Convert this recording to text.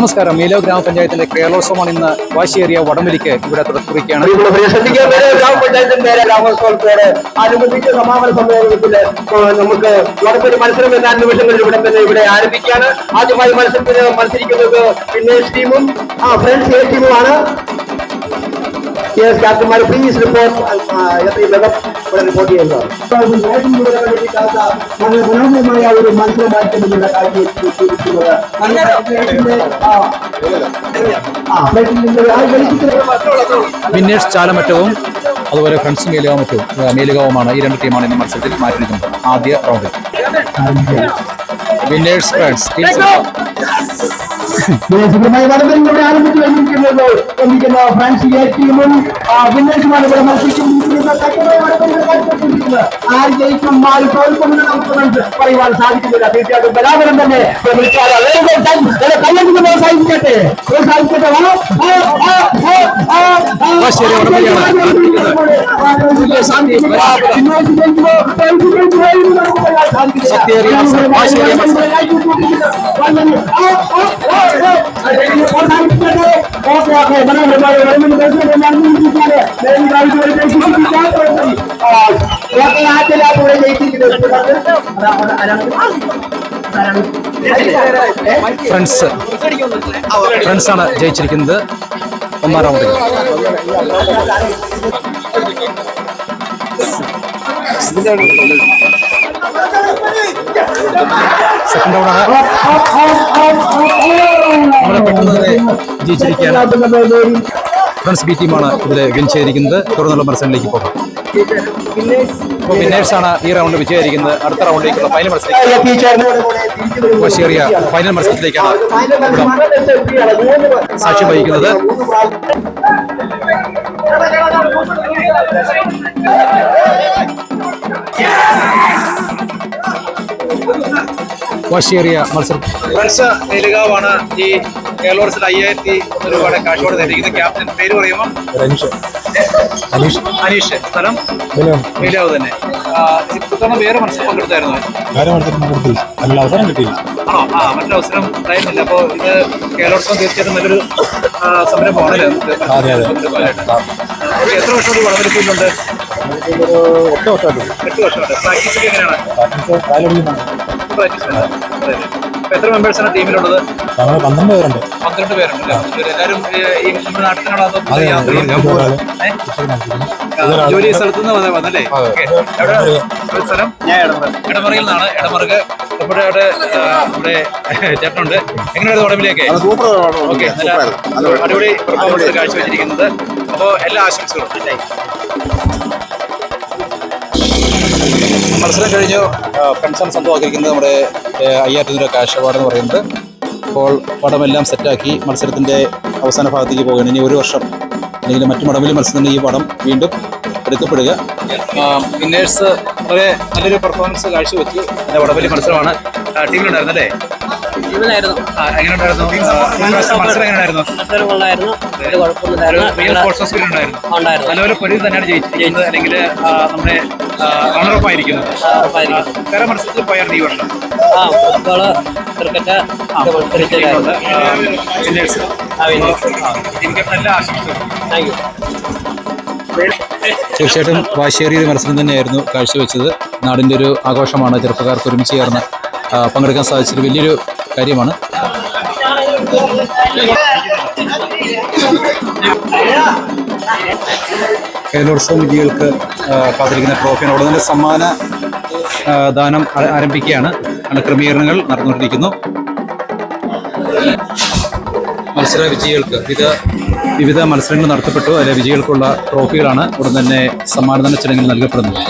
നമസ്കാരം. മീലോ ഗ്രാമപഞ്ചായത്തിന്റെ കേരളോത്സവമാണ് ഇന്ന് വാശിയേറിയ വടംവലിക്ക് ഇവിടെ തുടക്കുകയാണ് അനുബന്ധിച്ച സമാപന സമ്മേളനത്തിൽ നമുക്ക് വടക്കൊരു മത്സരം എന്ന അന്വേഷണങ്ങൾ ഇവിടെ തന്നെ ഇവിടെ ആരംഭിക്കുകയാണ്. ആദ്യമായി മത്സരത്തിന് മത്സരിക്കുന്നത് വിന്നേഴ്സ് ടീമും ഫ്രണ്ട്സ് എ ടീമുമാണ്. ക്യാപ്റ്റന്മാർ പ്ലീസ് റിപ്പോർട്ട് റിപ്പോർട്ട് വളരെ മനോഹരമായ ഒരു വിന്നേഴ്സ് ചാലമറ്റവും അതുപോലെ ഫ്രണ്ട്സ് മേലുകാമറ്റവും മേലുകാവുമാണ് ഈ രണ്ട് ടീമാണ് ഇന്ന് മത്സരത്തിൽ മാറ്റിയിരിക്കുന്നത്. ആദ്യ റൗണ്ടിൽ. വിന്നേഴ്സ് ഫ്രണ്ട്സ് സുഖമായി വടംവലി ഇവിടെ ആരംഭിച്ചു കഴിഞ്ഞിരിക്കുന്നത് ഒന്നിക്കുന്ന ഫ്രാൻസ് എ ടീമും വിന്നേഴ്സുമാണ് ഇവിടെ മത്സരിച്ചുകൊണ്ടിരിക്കുന്നത് ശക്തമായ വടംവലി ഇവിടെ കാഴ്ചവെച്ചുകൊണ്ടിരിക്കുന്നത്. ആര് ജയിക്കും ആര് തോൽക്കുമെന്ന് നമുക്ക് മനസ്സ് പറയുവാൻ സാധിക്കുന്നില്ല തീർച്ചയായിട്ടും ബലാബലം തന്നെ വിളിച്ചാൽ കയ്യടിക്ക് പ്രോത്സാഹിപ്പിക്കട്ടെ പ്രോത്സാഹിപ്പിക്കട്ടെ വാ, ഫ്രണ്ട്സ് ഫ്രണ്ട്സ് ആണ് ജയിച്ചിരിക്കുന്നത്. ഒന്നാം റൗണ്ടിൽ സെക്കൻഡ് ഫ്രണ്ട്സ് ബി ടീമാണ് ഇതിൽ വിൻ ചെയ്തിരിക്കുന്നത്. തുടർന്നുള്ള മത്സരങ്ങളിലേക്ക് പോകാം. ഇപ്പോൾ വിന്നേഴ്സ് ആണ് ഈ റൗണ്ട് വിജയിച്ചിരിക്കുന്നത് അടുത്ത റൗണ്ടിലേക്കുള്ള ഫൈനൽ മത്സരം ബഷീറിയ ഫൈനൽ മത്സരത്തിലേക്കാണ് സാക്ഷ്യം വഹിക്കുന്നത്. വാശിയേറിയ മത്സരം. ഫ്രണ്ട്സ് ഈ കേരളോത്സവത്തിൽ അയ്യായിരത്തി രൂപയുടെ കാശോട് നേടിയിരിക്കുന്ന ക്യാപ്റ്റൻ പേര് പറയുമ്പോൾ അനീഷ്. അനീഷ്. സ്ഥലം? മേലാവ് തന്നെ. ഇത്തവണ വേറെ മത്സരം പങ്കെടുത്തായിരുന്നു? വേറെ മത്സരം കൊടുത്തില്ല അതിനുള്ള അവസരം കിട്ടിയില്ല. ആണോ? ആ മറ്റൊരു അവസരം ഉണ്ടായിരുന്നില്ല. അപ്പോൾ ഇത് കേരളോത്സവം തീർച്ചയായിട്ടും നല്ലൊരു സംരംഭമാണ് അതെ. എത്ര വർഷം വടംവലി ഫീൽഡുണ്ട് ഒരു ഒറ്റ വർഷമായിട്ട്. എട്ട് വർഷമായിട്ട്. പ്രാക്ടീസ് എങ്ങനെയാണ്? കാലൊടിക്കുന്നതാണ് പ്രാക്ടീസ് ഉണ്ട് അതെ, അതെ. അപ്പോൾ എത്ര മെമ്പേഴ്സാണ് ടീമിലുള്ളത്? നമ്മൾ പന്ത്രണ്ട് പേരുണ്ട്. പന്ത്രണ്ട് പേരുണ്ട് എല്ലാവരും ഈ നമ്മുടെ നാട്ടിലാണോ ജോലി സ്ഥലത്ത് നിന്ന് വന്നല്ലേ? സ്ഥലം? ഞാൻ ഇടമറ ഇടമറയിൽ നിന്നാണ് ഇടമറക്ക് നമ്മുടെ അവിടെ നമ്മുടെ ചേട്ടനുണ്ട്. എങ്ങനെയാണ് ഉടമ്പിലേക്ക് ഓക്കെ നല്ല അടിപൊളി പെർഫോമൻസ് കാഴ്ചവെച്ചിരിക്കുന്നത്. അപ്പോൾ എല്ലാ ആശംസകളും. മത്സരം കഴിഞ്ഞു. ഫ്രണ്ട്സാണ് സ്വന്തമാക്കിയിരിക്കുന്നത് നമ്മുടെ രൂപ ക്യാഷ് അവാർഡ് എന്ന് പറയുന്നത്. അപ്പോൾ പടമെല്ലാം സെറ്റാക്കി മത്സരത്തിന്റെ അവസാന ഭാഗത്തേക്ക് പോകുകയാണ് ഇനി ഒരു വർഷം അല്ലെങ്കിൽ മറ്റു മടമിലും മത്സരത്തിന് ഈ പടം വീണ്ടും എടുക്കപ്പെടുക. വിന്നേഴ്സ് വളരെ നല്ലൊരു പെർഫോമൻസ് കാഴ്ചവെച്ചു. എന്റെ വടംവലി മത്സരമാണ്. ടീമിലുണ്ടായിരുന്നു തന്നെയാണ് ജയിച്ചിരിക്കുന്നത് അല്ലെങ്കിൽ നമ്മുടെ റണ്ണറപ്പ് ആയിരിക്കുന്നത് ഉറപ്പായിരിക്കും വേറെ മത്സരത്തിൽ പോയായിരുന്നു ഈ വർഷം ആ ഫുട്ബോൾ ക്രിക്കറ്റ് ഒക്കെ മത്സരിച്ചതായിരുന്നു. വിന്നേഴ്സ് ആ വിന്നു ടീം ക്യാപ്റ്റൻ എല്ലാ ആശംസകളും താങ്ക് യു തീർച്ചയായിട്ടും വാശിയേറിയ മത്സരം തന്നെയായിരുന്നു കാഴ്ചവെച്ചത്. നാടിന്റെ ഒരു ആഘോഷമാണ് ചെറുപ്പക്കാർക്ക് ഒരുമിച്ച് ചേർന്ന് പങ്കെടുക്കാൻ സാധിച്ചൊരു വലിയൊരു കാര്യമാണ്. കേരളോത്സവം വിജയികൾക്ക് കാത്തിരിക്കുന്ന ട്രോഫിയാണ് അവിടെ തന്നെ സമ്മാന ദാനം ആരംഭിക്കുകയാണ്. അങ്ങനെ ക്രമീകരണങ്ങൾ നടന്നുകൊണ്ടിരിക്കുന്നു. മത്സര വിജയികൾക്ക് വിവിധ വിവിധ മത്സരങ്ങൾ നടത്തപ്പെട്ടു. അതിലെ വിജയികൾക്കുള്ള ട്രോഫികളാണ് ഉടൻ തന്നെ സമ്മാനദാന ചടങ്ങിൽ നൽകപ്പെടുന്നത്.